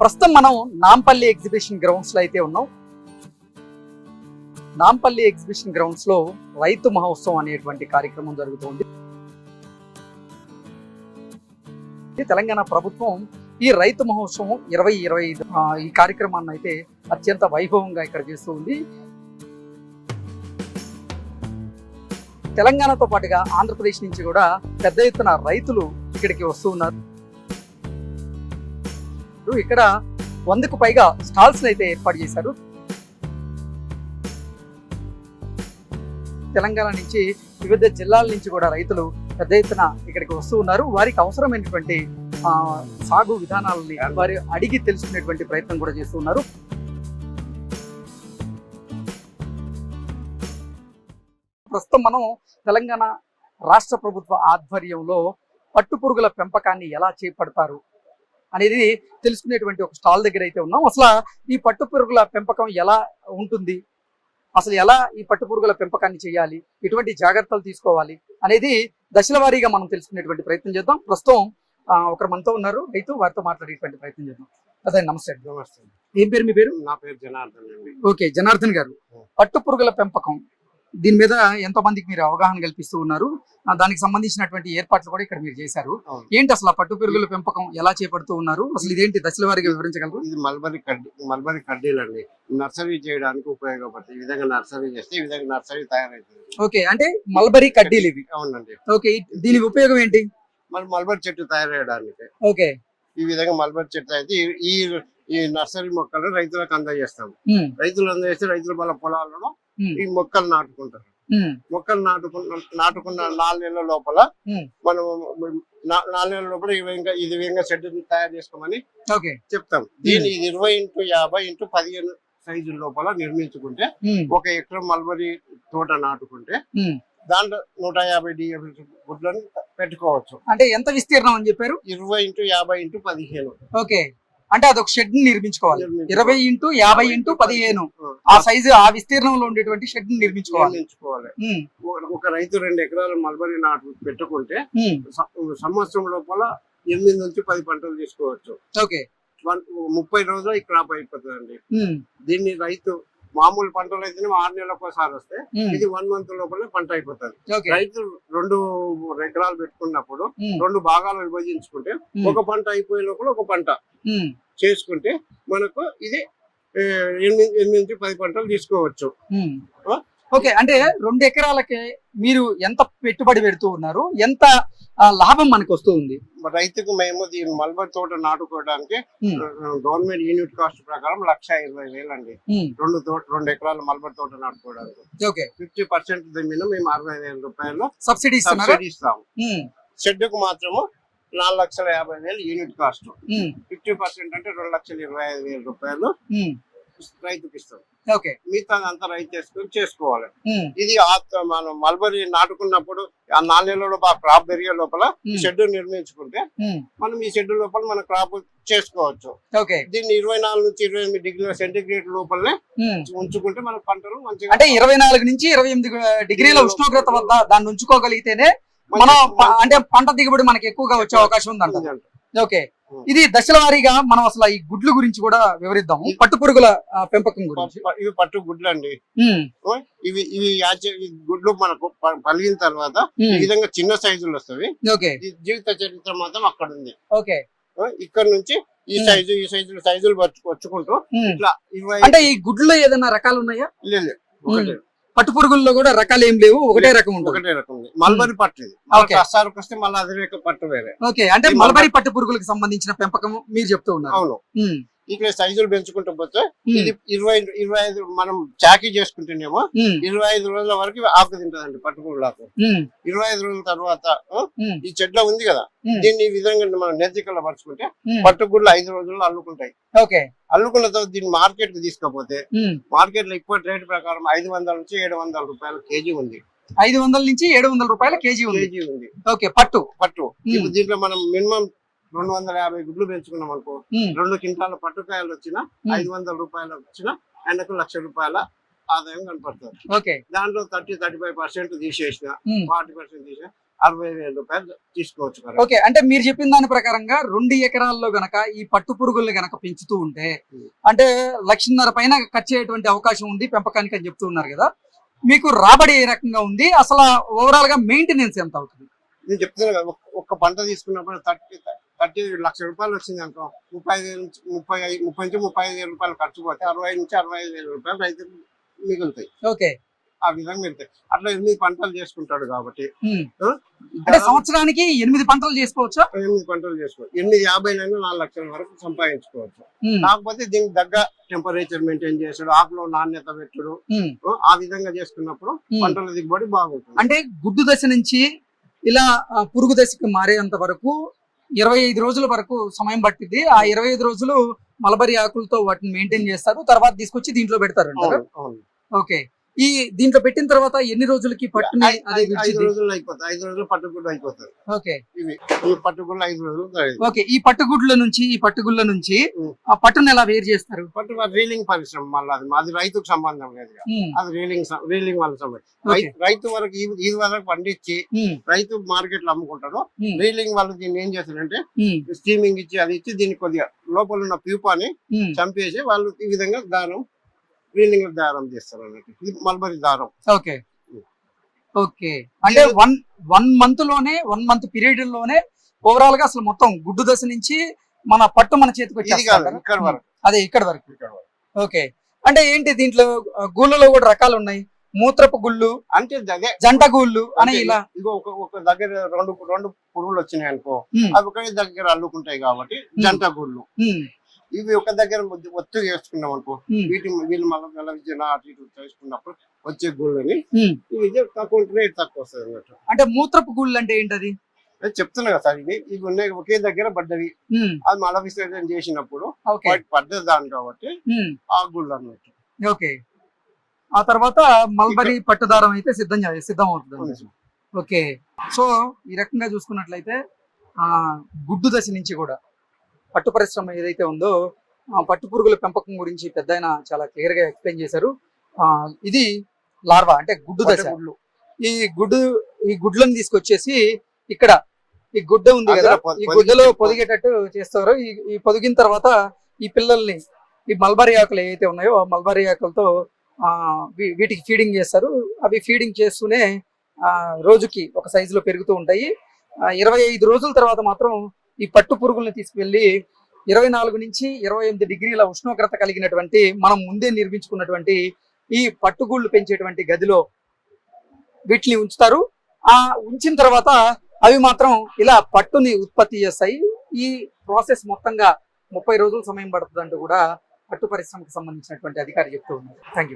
ప్రస్తుతం మనం నాంపల్లి ఎగ్జిబిషన్ గ్రౌండ్స్లో అయితే ఉన్నాం. నాంపల్లి ఎగ్జిబిషన్ గ్రౌండ్స్లో రైతు మహోత్సవం అనేటువంటి కార్యక్రమం జరుగుతుంది. తెలంగాణ ప్రభుత్వం ఈ రైతు మహోత్సవం ఇరవై ఇరవై ఐదు ఈ కార్యక్రమాన్ని అయితే అత్యంత వైభవంగా ఇక్కడ చేస్తూ ఉంది. తెలంగాణతో పాటుగా ఆంధ్రప్రదేశ్ నుంచి కూడా పెద్ద ఎత్తున రైతులు ఇక్కడికి వస్తూ ఉన్నారు. ఇక్కడ వందకు పైగా స్టాల్స్ అయితే ఏర్పాటు చేశారు. తెలంగాణ నుంచి వివిధ జిల్లాల నుంచి కూడా రైతులు పెద్ద ఎత్తున ఇక్కడికి వస్తూ ఉన్నారు. వారికి అవసరమైనటువంటి ఆ, సాగు విధానాలని వారి అడిగి తెలుసుకునేటువంటి ప్రయత్నం కూడా చేస్తూ ఉన్నారు. ప్రస్తుతం మనం తెలంగాణ రాష్ట్ర ప్రభుత్వ ఆధ్వర్యంలో పట్టుపురుగుల పెంపకాన్ని ఎలా చేపడతారు అనేది తెలుసుకునేటువంటి ఒక స్టాల్ దగ్గర అయితే ఉన్నాం. అసలు ఈ పట్టుపురుగుల పెంపకం ఎలా ఉంటుంది? అసలు ఎలా ఈ పట్టుపురుగుల పెంపకాన్ని చేయాలి? ఎటువంటి జాగ్రత్తలు తీసుకోవాలి? అనేది దశల వారీగా మనం తెలుసుకునేటువంటి ప్రయత్నం చేద్దాం. ప్రస్తుతం ఒకరు మనతో ఉన్నారు. రైతు వారితో మాట్లాడేటువంటి ప్రయత్నం చేద్దాం. అదే నమస్తే. నమస్తే. ఏం పేరు మీ పేరు? నా పేరు జనార్దన్ అండి. ఓకే జనార్దన్ గారు. పట్టుపురుగుల పెంపకం దీని మీద ఎంతో మందికి మీరు అవగాహన కల్పిస్తూ ఉన్నారు. దానికి సంబంధించినటువంటి ఏర్పాట్లు కూడా ఇక్కడ మీరు చేశారు. ఏంటి అసలు ఆ పట్టుపురుగుల పెంపకం ఎలా చేపడుతూ ఉన్నారు? అసలు ఇదేంటి దశల వారీగా వివరించగలరు? ఇది మల్బరీ కడ్డీ మల్బరీ కడ్డీలు అండి నర్సరీ చేయడానికి ఉపయోగపడతాయి. ఈ విధంగా నర్సరీ చేస్తే ఈ విధంగా నర్సరీ తయారవుతుంది. ఓకే అంటే మల్బరీ కడ్డీలు ఇవి. అవునండి. ఓకే దీని ఉపయోగం ఏంటి? మరి మల్బరీ చెట్టు తయారు చేయడానికి ఓకే. ఈ విధంగా మల్బరీ చెట్టు అయితే ఈ- ఈ నర్సరీ మొక్కలు రైతులకు అందజేస్తాం రైతులు అందజేస్తే రైతులు వాళ్ళ పొలాలలో ఉమ్, ఈ మొక్కలు నాటుకుంటారు. మొక్కలు నాటుకున్న నాటుకున్న నాలుగు నెలల లోపల. మనం నాలుగు నెలల లోపల ఈ విధంగా ఇది విధంగా షెడ్ తయారు చేసుకోమని చెప్తాం. దీన్ని ఇరవై ఇంటూ యాభై ఇంటూ పదిహేను సైజు లోపల నిర్మించుకుంటే ఒక ఎకరం మల్బరీ తోట నాటుకుంటే. దాంట్లో నూట యాభై డిఎఫ్ గుడ్లను పెట్టుకోవచ్చు. అంటే ఎంత విస్తీర్ణం అని చెప్పారు? ఇరవై ఇంటూ యాభై ఇంటూ పదిహేను. ఓకే. అంటే అదొక షెడ్ని నిర్మించుకోవాలి. ఇరవై ఇంటూ యాభై ఇంటూ పదిహేను. ఆ సైజు ఆ విస్తీర్ణంలో ఉండేటువంటి షెడ్ని నిర్మించుకోవాలి. ఒక- రైతు రెండు ఎకరాల మల్బరీ నాటు పెట్టుకుంటే సంవత్సరం లోపల ఎనిమిది నుంచి పది పంటలు తీసుకోవచ్చు. ఓకే. ముప్పై రోజులు ఈ క్రాప్ అయిపోతుందండి. ఉమ్, దీన్ని రైతు మామూలు పంటలు అయితేనే ఆరు నెలలకు ఒకసారి వస్తే ఇది వన్ మంత్ లోపలే పంట అయిపోతుంది. రైతు రెండు ఎకరాలు పెట్టుకున్నప్పుడు రెండు భాగాలు విభజించుకుంటే ఒక పంట అయిపోయే లోపల ఒక పంట చేసుకుంటే మనకు ఇది ఎనిమిది ఎనిమిది నుంచి పది పంటలు తీసుకోవచ్చు? ఓకే అంటే రెండు ఎకరాలకి మీరు ఎంత పెట్టుబడి పెడుతూ ఉన్నారు? ఎంత లాభం మనకు వస్తూ ఉంది? రైతుకు మేము దీని మల్బర్ తోట నాటుకోవడానికి ఉమ్, గవర్నమెంట్ యూనిట్ కాస్ట్ ప్రకారం లక్ష ఇరవై వేలు అండి ఉమ్, రెండు తోట రెండు ఎకరాల మల్బర్ తోట నాటుకోవడానికి. ఫిఫ్టీ పర్సెంట్ మీద మేము అరవై వేల రూపాయలు సబ్సిడీ సబ్సిడీ ఇస్తాము. ఉమ్, షెడ్కు మాత్రము నాలుగు లక్షల యాభై వేలు యూనిట్ కాస్ట్. ఫిఫ్టీ పర్సెంట్ అంటే రెండు లక్షల ఇరవై ఐదు వేల రూపాయలు. రైతుకి ఇస్తాం ఓకే. మిగతా అంతా రైతు చేసుకుని చేసుకోవాలి. ఇది ఆ- మనం మల్బరీ నాటుకున్నప్పుడు ఆ నాలుగు నెలల ఆ క్రాప్ పెరిగే లోపల షెడ్ నిర్మించుకుంటే మనం ఈ షెడ్ లోపల మన క్రాప్ చేసుకోవచ్చు. ఓకే. దీన్ని ఇరవై నాలుగు నుంచి ఇరవై ఎనిమిది డిగ్రీల సెంటిగ్రేడ్ లోపలనే. ఉంచుకుంటే మన పంటలు మంచిగా అంటే ఇరవై నాలుగు నుంచి ఇరవై ఎనిమిది డిగ్రీల ఉష్ణోగ్రత వద్ద దాన్ని ఉంచుకోగలిగితేనే మనం అంటే పంట దిగుబడి మనకి ఎక్కువగా వచ్చే అవకాశం ఉందంట. ఓకే. ఇది దశల వారీగా మనం అసలు ఈ గుడ్లు గురించి కూడా వివరిద్దాం పట్టు పురుగుల పెంపకం గురించి. ఇవి పట్టు గుడ్లు అండి ఇవి ఇవి గుడ్లు మనకు పలిగిన తర్వాత ఈ విధంగా చిన్న సైజులు వస్తాయి. జీవిత చరిత్ర మాత్రం అక్కడ ఉంది ఓకే ఇక్కడ నుంచి ఈ. సైజు ఈ సైజు సైజులు వచ్చుకుంటూ. ఇట్లా అంటే ఈ గుడ్లో ఏదైనా రకాలు ఉన్నాయా? లేదు, పట్టు పురుగుల్లో కూడా రకాలు ఏం లేవు ఒకటే రకం ఉంటుంది. ఒకటే రకం ఉంది. మల్బరీ పట్టు ఇది. Okay. కష్టాలకు వస్తే మళ్ళీ అదే రకం పట్టు వేరే. ఓకే. అంటే మలబరీ పట్టు పురుగులకు సంబంధించిన పెంపకం మీరు చెప్తూ ఉన్నారు. అవును. ఉమ్, ఇక్కడ సైజులు పెంచుకుంటూ పోతే ఇది ఇరవై ఇరవై ఐదు మనం చాకీ చేసుకుంటేనేమో ఉమ్, ఇరవై ఐదు రోజుల వరకు ఆకు తింటదండి ఉమ్, ఇరవై ఐదు రోజుల తర్వాత ఈ చెట్ల ఉంది కదా దీన్ని ఈ విధంగా మనం నెత్తికల్లో పరుచుకుంటే. పట్టుగుళ్ళు ఐదు రోజుల్లో అల్లుకుంటాయి. ఓకే. అల్లుకున్న తర్వాత దీన్ని మార్కెట్కి తీసుకపోతే మార్కెట్లో ఇప్పటి రేట్ ప్రకారం ఐదు వందల నుంచి ఏడు వందల రూపాయలు కేజీ ఉంది. ఐదు వందల నుంచి ఏడు వందల రూపాయల కేజీ ఉంది. కేజీ ఉంది. ఓకే పట్టు. పట్టు. ఇప్పుడు దీంట్లో మనం మినిమం రెండు వందల యాభై గుడ్లు పెంచుకున్నాం అనుకో రెండు క్వింటాల పట్టుకాయలు వచ్చినా ఐదు వందల రూపాయలు వచ్చినా ఆయనకు లక్ష రూపాయల ఆదాయం కనపడుతుంది. ఓకే. దాంట్లో థర్టీ థర్టీ ఫైవ్ పర్సెంట్ తీసేసిన ఫార్టీ పర్సెంట్ తీసిన అరవై వేల రూపాయలు తీసుకోవచ్చు ఓకే అంటే మీరు చెప్పిన దాని ప్రకారంగా రెండు ఎకరాల్లో గనక ఈ పట్టు పురుగుల్ని గనక పెంచుతూ ఉంటే. అంటే లక్షన్నర పైన ఖర్చు అయ్యేటువంటి అవకాశం ఉంది పెంపకానికి అని చెప్తూ ఉన్నారు కదా. మీకు రాబడి ఏ రకంగా ఉంది? అసలు ఓవరాల్గా మెయింటెనెన్స్ ఎంత అవుతుంది? నేను చెప్తున్నాను కదా ఒక్క- ఒక్క పంట తీసుకున్నప్పుడు థర్టీ థర్టీ లక్ష రూపాయలు వచ్చింది అనుకో ముప్పై ఐదు నుంచి ముప్పై ఐదు ముప్పై నుంచి ముప్పై ఐదు వేల రూపాయలు ఖర్చు పోతే అరవై నుంచి అరవై ఐదు వేల రూపాయలు రైతులు మిగులుతాయి. ఓకే. ఆ విధంగా మిగులుతాయి. అట్లా ఎనిమిది పంటలు చేసుకుంటాడు కాబట్టి? అంటే సంవత్సరానికి ఎనిమిది పంటలు చేసుకోవచ్చా? ఎనిమిది పంటలు చేసుకోవచ్చు. ఎనిమిది యాభై నుండి నాలుగు లక్షల వరకు సంపాదించుకోవచ్చు. కాకపోతే దీనికి తగ్గ టెంపరేచర్ మెయింటైన్ చేసుడు ఆకులో నాణ్యత పెట్టుడు. ఆ, విధంగా చేసుకున్నప్పుడు. పంటల దిగుబడి బాగుంటుంది. అంటే గుడ్డు దశ నుంచి ఇలా పురుగు దశకి మారేంత వరకు ఇరవై ఐదు రోజుల వరకు సమయం పట్టింది ఆ ఇరవై ఐదు రోజులు మలబరీ ఆకులతో వాటిని మెయింటైన్ చేస్తారు. తర్వాత తీసుకొచ్చి దీంట్లో పెడతారు. ఓకే. ఈ దీంట్లో పెట్టిన తర్వాత ఎన్ని రోజులకి పట్టుని ఐదు? రోజులు అయిపోతాయి ఐదు రోజులు పట్టుగుడ్డు అయిపోతుంది ఓకే. ఇవి. ఈ పట్టుగుడ్లు ఐదు రోజులు. ఓకే ఈ పట్టుగుడ్ల నుంచి ఈ పట్టుగుళ్ళ నుంచి. ఆ పట్టుని ఎలా వేరు చేస్తారు? పట్టు రీలింగ్ పరిశ్రమ మళ్ళీ అది అది రైతుకు సంబంధం లేదు అది రీలింగ్ రీలింగ్ వాళ్ళ సంబంధం. రైతు వరకు ఈ వరకు పండించి రైతు మార్కెట్లో అమ్ముకుంటాడు రీలింగ్ వాళ్ళు దీన్ని ఏం చేస్తారంటే స్టీమింగ్ ఇచ్చి అది ఇచ్చి దీనికి కొద్దిగా లోపల ఉన్న ప్యూపాని. చంపేసి వాళ్ళు ఈ విధంగా దారం రీలింగ్ దారం చేస్తారు అన్నట్టు. ఇది మల్బరీ దారం. ఓకే. ఓకే. అంటే వన్ వన్ మంత్లోనే వన్ మంత్ పీరియడ్లోనే ఓవరాల్గా అసలు మొత్తం గుడ్డు దశ నుంచి మన పట్టు మన చేతికి వచ్చేస్తారు ఇక్కడ వరకు. అదే ఇక్కడ వరకు. ఇక్కడ వరకు. ఓకే. అంటే ఏంటి దీంట్లో గుళ్ళలో కూడా రకాలు ఉన్నాయి. మూత్రపు గుళ్ళు అంటే జంట గుళ్ళు అని ఇలా. ఇగో ఒక ఒక దగ్గర రెండు రెండు పురుగులు వచ్చినాయి అనుకో అవి ఒకే దగ్గర అల్లుకుంటాయి కాబట్టి జంట గుళ్ళు. ఇవి ఒక దగ్గర ఒత్తు- వేసుకున్నాం అనుకో వీటి వీళ్ళు మళ్ళీ నెల విద్యన అటు ఇటు చేసుకున్నప్పుడు వచ్చే గుళ్ళని. ఇవి తక్కువ రేట్ తక్కువ వస్తుంది అన్నట్టు. అంటే మూత్రపు గుళ్ళు అంటే ఏంటది? నేను చెప్తున్నా కదా సార్ ఇవి ఇవి ఉన్నాయి ఒకే దగ్గర పడ్డవి. అది మల విసర్జన చేసినప్పుడు పడ్డది దాని కాబట్టి ఆ గుళ్ళు అన్నట్టు. ఓకే. ఆ తర్వాత మల్బరీ పట్టుదారం అయితే సిద్ధం సిద్ధం అవుతుంది ఓకే. సో ఈ రకంగా చూసుకున్నట్లయితే ఆ గుడ్డు దశ నుంచి కూడా పట్టు పరిశ్రమ ఏదైతే ఉందో ఆ పట్టు పురుగుల పెంపకం గురించి పెద్ద చాలా క్లియర్గా ఎక్స్ప్లెయిన్ చేశారు. ఆ ఇది లార్వా అంటే గుడ్డు దశ. గుళ్ళు ఈ గుడ్డు ఈ గుడ్లను తీసుకొచ్చేసి ఇక్కడ ఈ గుడ్డ ఉంది కదా ఈ గుడ్డలో పొదిగేటట్టు చేస్తారు. ఈ ఈ పొదిగిన తర్వాత ఈ పిల్లల్ని ఈ మల్బరీ ఆకులు ఏవైతే ఉన్నాయో ఆ మల్బరీ ఆకులతో వీటికి ఫీడింగ్ చేస్తారు. అవి ఫీడింగ్ చేస్తూనే ఆ రోజుకి ఒక size లో పెరుగుతూ ఉంటాయి. ఇరవై ఐదు రోజుల తర్వాత మాత్రం ఈ పట్టు పురుగుల్ని తీసుకువెళ్ళి ఇరవై నాలుగు నుంచి ఇరవై ఎనిమిది డిగ్రీల ఉష్ణోగ్రత కలిగినటువంటి మనం ముందే నిర్మించుకున్నటువంటి ఈ పట్టుగూళ్ళు పెంచేటువంటి గదిలో వీటిని ఉంచుతారు. ఆ ఉంచిన తర్వాత అవి మాత్రం ఇలా పట్టుని ఉత్పత్తి చేస్తాయి. ఈ ప్రాసెస్ మొత్తంగా ముప్పై రోజులు సమయం పడుతుందంటూ కూడా పట్టు పరిశ్రమకు సంబంధించినటువంటి అధికారి చెప్తూ ఉన్నారు. Thank you